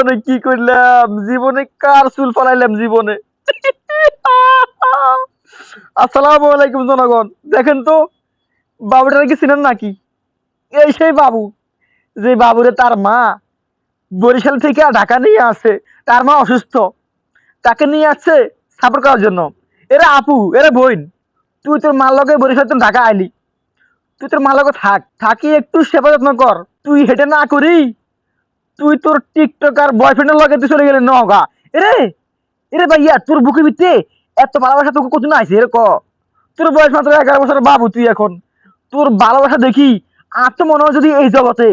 জীবনে কি করলাম? জীবনে কার চুল ফলাইলাম জীবনে? আসসালামু আলাইকুম জনগণ। দেখেন তো বাবুটাকে কি চিনেন নাকি? এই সেই বাবু। যে বাবুরে তার মা বরিশাল থেকে ঢাকা নিয়ে আসে, তার মা অসুস্থ। তাকে নিয়ে আসছে সাপোর্ট করার জন্য। এরা আপু, এরা বোন, তুই তোর মার লগে বরিশাল তো ঢাকা আইলি। তুই তোর মার লগে থাক, থাকি একটু সেবা যত্ন কর। তুই হেঁটে না করি তুই তোর টিকটক আর বয়ফ্রেন্ডের লগে তুই চলে গেলি নগা এরে এরে ভাইয়া, তোর বুকে ভিত্তে এত ভালোবাসা তোকে কত না এর ক? তোর বয়স মাত্র এগারো বছর, বাবু তুই এখন। তোর ভালোবাসা দেখি আর তো মনে যদি এই জগতে,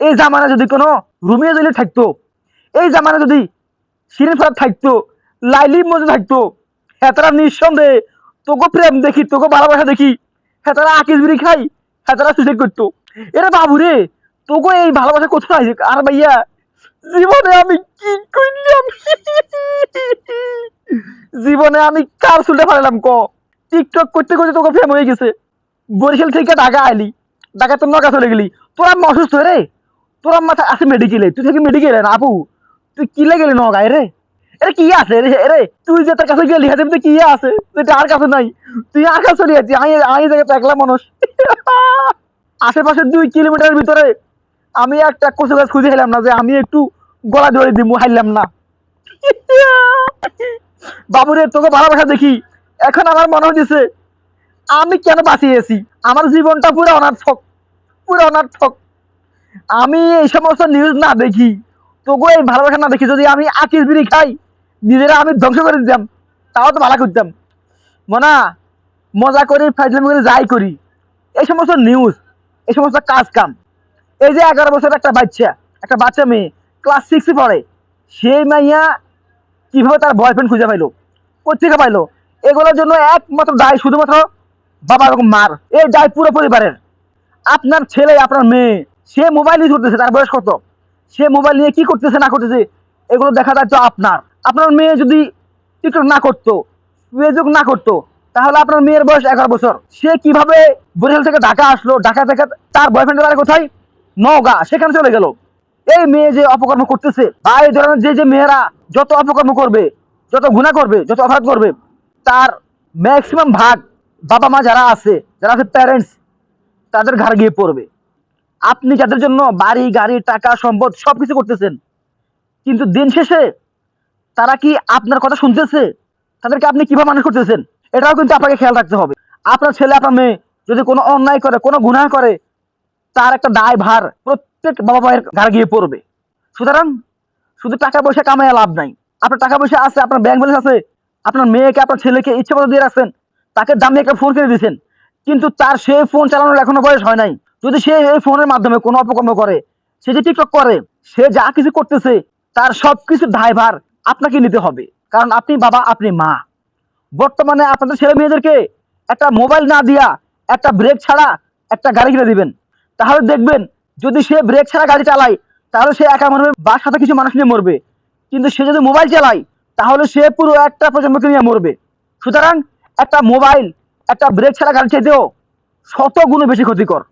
এই জামানা যদি কোনো রুমিয়া জলি থাকতো, এই জামানা যদি শিরিন ফারাদ থাকতো, লাইলি মজু থাকতো, হেতারা নিঃসন্দেহে তোকে প্রেম দেখি, তোকে ভালোবাসা দেখি, হেতারা আকিস বিড়ি খাই, হেতারা সুইসাইড করতো। এরে বাবু রে তোকে এই ভালোবাসা কোথায়? আর ভাইয়া, জীবনে আমি কি করলাম? জীবনে আমি কার চুলটা ফাড়লাম ক? টিকটক করতে করতে তোকে প্রেম হয়ে গেছে। বরিশাল থেকে ঢাকা আইলি। ঢাকা তোর নগা চলে গেলি। তোর আম্মা অসুস্থ রে। তোর আম্মা আছে মেডিকেলে তুই থেকে মেডিকেলে না, আপু? তুই কিলে গেলি নগায় রে? এরে কি আছে রে? এরে, তুই যে তোর কাছে গেলি হাতে কি আছে? তুই আর কাছে নাই। তুই আর কাছে চলে যাচ্ছি আমি আমি জায়গায় একলা মানুষ। আশেপাশে দুই কিলোমিটারের ভিতরে আমি একটা কচু গাছ খুঁজে খেলাম না যে আমি একটু গলা ধরে দিব, হাইলাম না। বাবুরে, তোকে ভালোবাসা দেখি। এখন আমার মনে হচ্ছে আমি কেন বাঁচিয়েছি? আমার জীবনটা পুরো অনার্থক পুরো অনার্থক। আমি এই সমস্ত নিউজ না দেখি তোকে এই ভালোবাসা না দেখি, যদি আমি আকিস বিড়ি খাই, নিজেরা আমি ধ্বংস করে দিতাম, তাও তো ভালো করতাম। মনা, মজা করি, ফাইজলামি করে, যাই করি। এই সমস্ত নিউজ এই সমস্ত কাজ কাম। এই যে এগারো বছর একটা বাচ্চা একটা বাচ্চা মেয়ে ক্লাস সিক্সে পড়ে। সেই মাইয়া কীভাবে তার বয়ফ্রেন্ড খুঁজে পাইলো? কোথেকে পাইলো? এগুলোর জন্য একমাত্র দায় শুধুমাত্র বাবা এবং মার। এই দায় পুরো পরিবারের। আপনার ছেলে, আপনার মেয়ে, সে মোবাইল ইউজ করতেছে তার বয়স কত? সে মোবাইল নিয়ে কি করতেছে, না করতেছে, এগুলো দেখা দায়িত্ব আপনার। আপনার মেয়ে যদি টিকটক না করতো ফেসবুক না করতো, তাহলে আপনার মেয়ের বয়স এগারো বছর। সে কীভাবে বরিশাল থেকে ঢাকা আসলো? ঢাকা থেকে তার বয়ফ্রেন্ডের বাড়ি কোথায়? নওগাঁ, সেখানে চলে গেল। এই মেয়ে যে অপকর্ম করতেছে বা এই ধরনের যে যে মেয়েরা যত অপকর্ম করবে, যত গুণা করবে, যত অপরাধ করবে, তার ম্যাক্সিমাম ভাগ বাবা মা যারা আছে যারা আছে প্যারেন্টস তাদের ঘাড় গিয়ে পড়বে। আপনি যাদের জন্য বাড়ি, গাড়ি, টাকা, সম্পদ সবকিছু করতেছেন, কিন্তু দিন শেষে তারা কি আপনার কথা শুনতেছে? তাদেরকে আপনি কীভাবে মানুষ করতেছেন? এটাও কিন্তু আপনাকে খেয়াল রাখতে হবে। আপনার ছেলে, আপনার মেয়ে যদি কোনো অন্যায় করে, কোনো গুনাহ করে তার একটা দায় ভার প্রত্যেক বাবা মায়ের ঘাড়ে গিয়ে পড়বে। সুতরাং শুধু টাকা পয়সা কামায় লাভ নাই। আপনার টাকা পয়সা আছে, আপনার ব্যাংক ব্যালেন্স আছে, আপনার মেয়েকে, আপনার ছেলেকে ইচ্ছে মতো দিয়ে রাখছেন, তাকে দামি একটা ফোন কিনে দিয়েছেন, কিন্তু তার সেই ফোন চালানোর এখনও বয়স হয় নাই। যদি সে এই ফোনের মাধ্যমে কোনো অপকর্ম করে, সে যে টিকটক করে, সে যা কিছু করতেছে, তার সব কিছু দায়ভার আপনাকে নিতে হবে। কারণ আপনি বাবা, আপনি মা। বর্তমানে আপনাদের ছেলে মেয়েদেরকে একটা মোবাইল না দিয়া একটা ব্রেক ছাড়া একটা গাড়ি কিনে দিবেন। তাহলে দেখবেন, যদি সে ব্রেক ছাড়া গাড়ি চালায়, তাহলে সে একা মরবে বা সাথে কিছু মানুষ নিয়ে মরবে। কিন্তু সে যদি মোবাইল চালায়, তাহলে সে পুরো একটা প্রজন্মকে নিয়ে মরবে। সুতরাং একটা মোবাইল একটা ব্রেক ছাড়া গাড়ি চাইতেও শত গুণে বেশি ক্ষতিকর।